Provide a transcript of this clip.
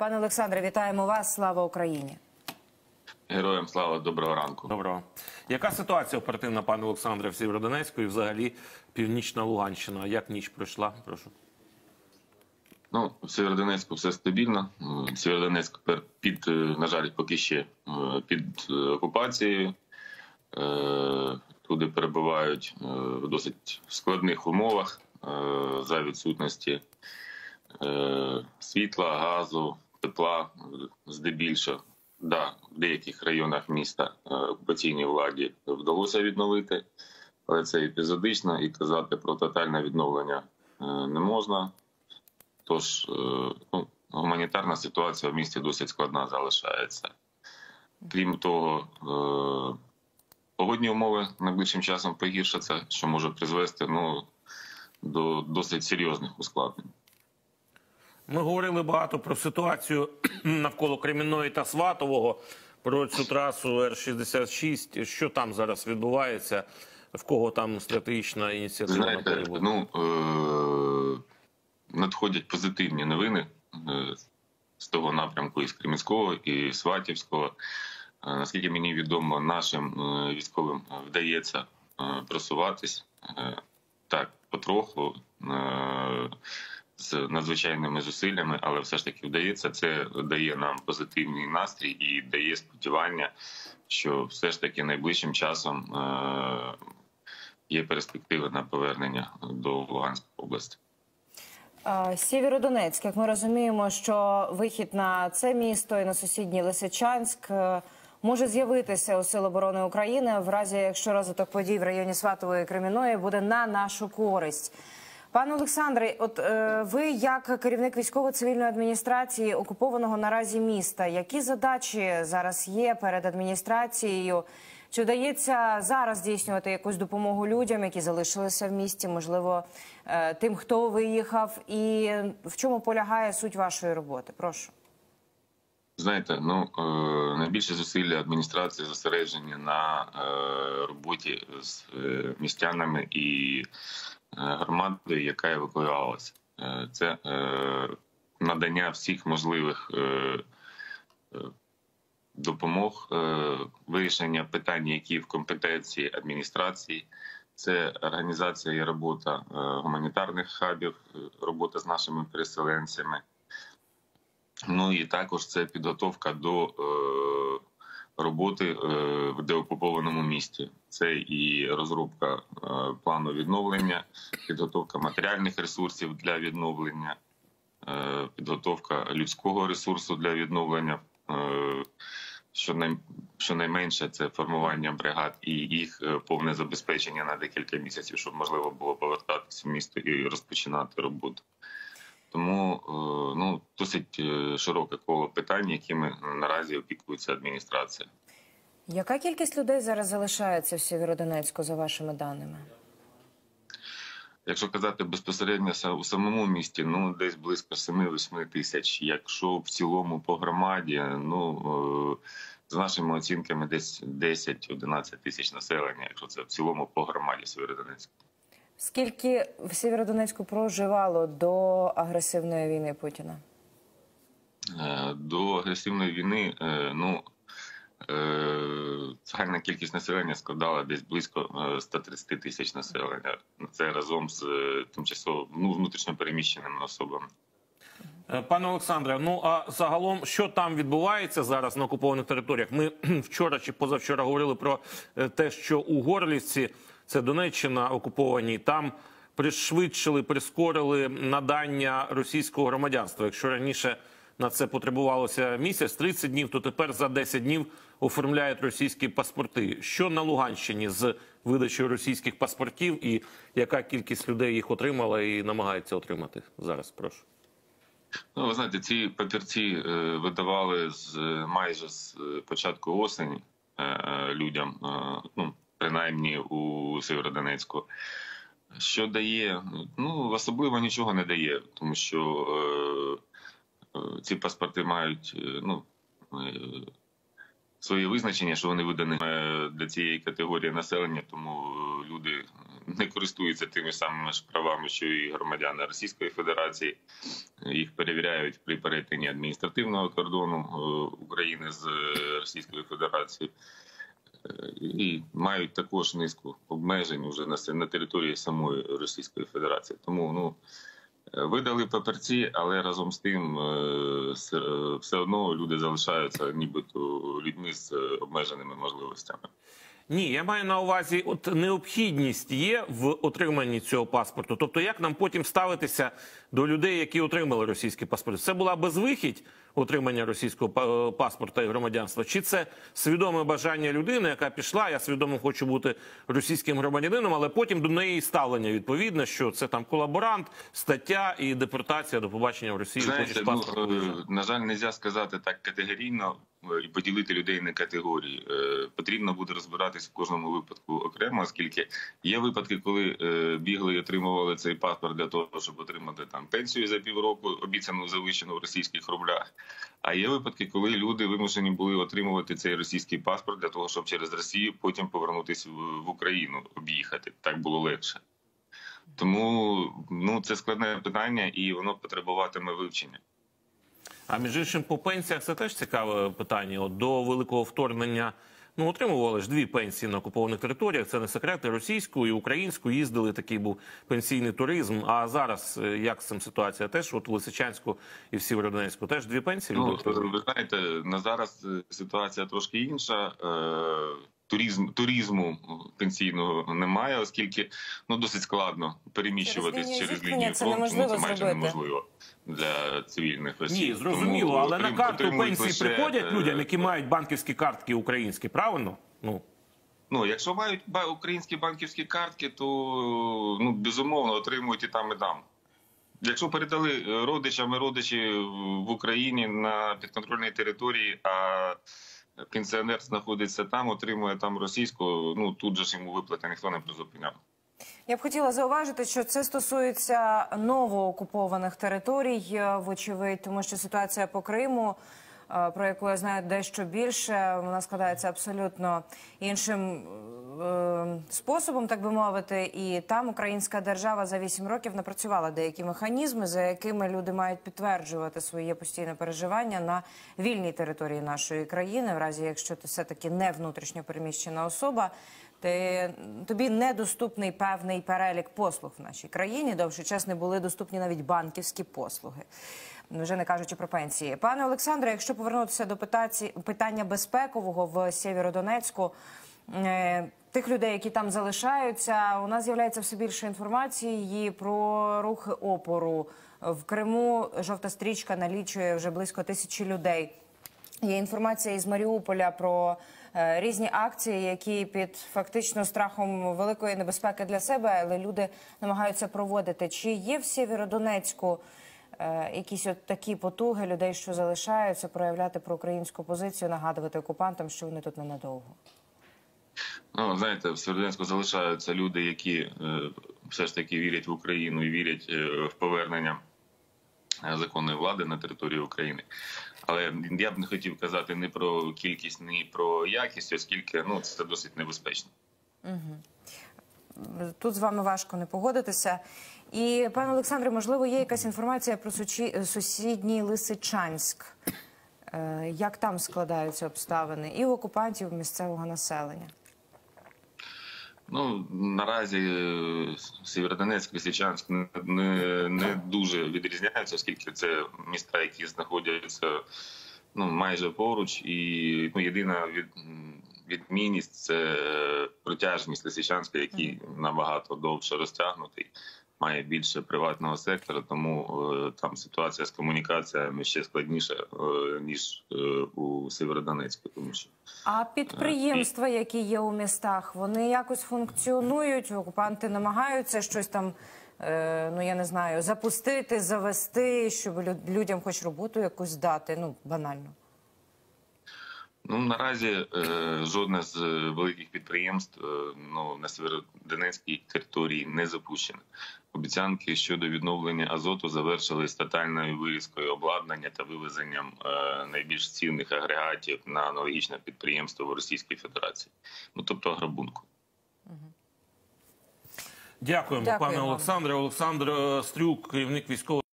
Пане Олександре, вітаємо вас. Слава Україні. Героям слава, доброго ранку. Доброго. Яка ситуація оперативна, пане Олександре, в Сєвєродонецьку і взагалі північна Луганщина? Як ніч пройшла? Прошу. Ну, в Сєвєродонецьку все стабільно. Сєвєродонецьк під, е, на жаль, поки ще е, під е, окупацією. Туди перебувають в досить складних умовах за відсутності світла, газу, тепла е, здебільшого. Да, в деяких районах міста е, окупаційній владі вдалося відновити, але це епізодично і казати про тотальне відновлення е, не можна. Тож ну, гуманітарна ситуація в місті досить складна залишається. Крім того, погодні умови найближчим часом погіршаться, що може призвести ну, до досить серйозних ускладнень. Ми говорили багато про ситуацію навколо Кремінної та Сватового, про цю трасу Р-66. Що там зараз відбувається? В кого там стратегічна ініціатива на Знаєте, ну е- надходять позитивні новини е- з того напрямку із Кремінського і Сватівського. Е, Наскільки мені відомо, нашим е, військовим вдається просуватись так потроху е, з надзвичайними зусиллями, але все ж таки вдається. Це дає нам позитивний настрій і дає сподівання, що все ж таки найближчим часом е, є перспективи на повернення до Луганської області. Сєвєродонецьк, як ми розуміємо, що вихід на це місто і на сусідній Лисичанськ е, може з'явитися у Сил оборони України в разі, якщо розвиток подій в районі Сватової Креміної буде на нашу користь. Пане Олександре, от е, ви як керівник військово-цивільної адміністрації окупованого наразі міста, які задачі зараз є перед адміністрацією? Чи вдається зараз здійснювати якусь допомогу людям, які залишилися в місті, можливо, е, тим, хто виїхав, і в чому полягає суть вашої роботи? Прошу. Знаєте, ну е, найбільше зусилля адміністрації зосереджені на е, роботі з е, містянами і громадою, яка евакуювалася. Е, це е, надання всіх можливих е, е, допомог, е, вирішення питань, які в компетенції адміністрації. Це організація і робота е, гуманітарних хабів, е, робота з нашими переселенцями. Ну і також це підготовка до е, роботи е, в деокупованому місті. Це і розробка е, плану відновлення, підготовка матеріальних ресурсів для відновлення, е, підготовка людського ресурсу для відновлення. Щонай- Щонайменше це формування бригад і їх повне забезпечення на декілька місяців, щоб можливо було повертатися в місто і розпочинати роботу. Тому е, ну досить е, широке коло питань, якими наразі опікується адміністрація. Яка кількість людей зараз залишається в Сєвєродонецьку, за вашими даними? Якщо казати безпосередньо у самому місті, ну десь близько 7-8 тисяч. Якщо в цілому по громаді, ну е, з нашими оцінками, десь 10-11 тисяч населення, якщо це в цілому по громаді Сєвєродонецька. Скільки в Сєвєродонецьку проживало до агресивної війни Путіна? Е, До агресивної війни, е, ну е, загальна кількість населення складала десь близько е, 130 тисяч населення. Це разом з тимчасово ну, внутрішньо переміщеними особами. Пане Олександре, ну а загалом, що там відбувається зараз на окупованих територіях? Ми вчора чи позавчора говорили про те, що у Горлівці, це Донеччина окупованій, там пришвидшили, прискорили надання російського громадянства. Якщо раніше на це потребувалося місяць, 30 днів, то тепер за 10 днів оформляють російські паспорти. Що на Луганщині з видачею російських паспортів, і яка кількість людей їх отримала і намагається отримати зараз? Прошу. Ну, ви знаєте, ці папірці е, видавали з е, майже з е, початку осені людям, ну принаймні у Сєвєродонецьку. Що дає? Ну особливо нічого не дає, тому що е, е, ці паспорти мають е, ну. е, своє визначення, що вони видані е, для цієї категорії населення, тому е, люди не користуються тими самими ж правами, що і громадяни Російської Федерації. Їх перевіряють при перетині адміністративного кордону е, України з Російською Федерацією. І мають також низку обмежень уже на на території самої Російської Федерації. Тому ну видали паперці, але разом з тим е, е, все одно люди залишаються нібито людьми з обмеженими можливостями. Ні, я маю на увазі, от необхідність є в отриманні цього паспорту. Тобто, як нам потім ставитися до людей, які отримали російський паспорт? Це була безвихідь отримання російського е, паспорта і громадянства? Чи це свідоме бажання людини, яка пішла? Я свідомо хочу бути російським громадянином, але потім до неї ставлення відповідне, що це там колаборант, стаття і депортація до побачення в Росії. Знаєте, ну, е, на жаль, не можна сказати так категорійно і поділити людей на категорії. Е, Потрібно буде розбиратись в кожному випадку окремо, оскільки є випадки, коли е, бігли і отримували цей паспорт для того, щоб отримати там пенсію за півроку, обіцяну завищену в російських рублях. А є випадки, коли люди вимушені були отримувати цей російський паспорт для того, щоб через Росію потім повернутися в, Україну, об'їхати. Так було легше. Тому ну це складне питання, і воно потребуватиме вивчення. А між іншим, по пенсіях це теж цікаве питання. От до великого вторгнення ну отримували ж дві пенсії на окупованих територіях. Це не секрет, і російську і українську їздили. Такий був пенсійний туризм. А зараз е, як з цим ситуація? Теж от в Лисичанську і в Сєвєродонецьку теж дві пенсії Ну ви знаєте, на зараз е, ситуація трошки інша. Туризм туризму пенсійного немає, оскільки ну досить складно переміщуватись лінію через лінію це фронту. неможливо ну, це майже зробити. неможливо для цивільних осіб. Ні, зрозуміло, Тому але на карту пенсії лише, приходять е, людям, які мають банківські картки українські, правильно? Ну Ну, якщо мають українські банківські картки, то ну безумовно отримують і там, і там. Якщо передали е, родичам і родичі в Україні на підконтрольній території, а пенсіонер знаходиться там, отримує там російську, ну тут же ж йому виплати ніхто не призупиняв. Я б хотіла зауважити, що це стосується новоокупованих територій, е, вочевидь, тому що ситуація по Криму, про яку я знаю дещо більше, вона складається абсолютно іншим е, способом, так би мовити. І там українська держава за 8 років напрацювала деякі механізми, за якими люди мають підтверджувати своє постійне переживання на вільній території нашої країни, в разі якщо ти все таки не внутрішньо переміщена особа. Ти, тобі недоступний певний перелік послуг в нашій країні. Довший час не були доступні навіть банківські послуги, вже не кажучи про пенсії. Пане Олександре, якщо повернутися до питання безпекового в Сєвєродонецьку, е, тих людей, які там залишаються, у нас з'являється все більше інформації про рухи опору. В Криму жовта стрічка налічує вже близько тисячі людей. Є інформація із Маріуполя про е, різні акції, які під фактично страхом великої небезпеки для себе, але люди намагаються проводити. Чи є в Сєвєродонецьку якісь от такі потуги людей, що залишаються, проявляти проукраїнську позицію, нагадувати окупантам, що вони тут ненадовго? Ну, знаєте, в Сєвєродонецьку залишаються люди, які е, все ж таки вірять в Україну і вірять е, в повернення е, законної влади на території України. Але я б не хотів казати ні про кількість, ні про якість, оскільки ну це досить небезпечно. Тут з вами важко не погодитися. І пане Олександре, можливо, є якась інформація про сусідній Лисичанськ. Е, Як там складаються обставини і у окупантів, і у місцевого населення? Ну наразі е, Сєвєродонецьк, Лисичанськ не, не, не дуже відрізняються, оскільки це міста, які знаходяться ну майже поруч, і ну єдина від, відмінність це протяжність Лисичанська, який набагато довше розтягнутий. Має більше приватного сектора, тому е, там ситуація з комунікаціями ще складніша е, ніж е, у Сєвєродонецьку, тому що А підприємства, які є у містах, вони якось функціонують. Окупанти намагаються щось там, е, ну я не знаю, запустити, завести, щоб лю- людям хоч роботу якусь дати. Ну банально. Ну наразі е, жодне з е, великих підприємств е, ну на северодонецькій території не запущене. Обіцянки щодо відновлення азоту завершились тотальною вирізкою обладнання та вивезенням е, найбільш цінних агрегатів на аналогічне підприємство в Російській Федерації. Ну тобто грабунку. Дякуємо, Дякую пане. Олександре. Олександр е, Стрюк, керівник військового.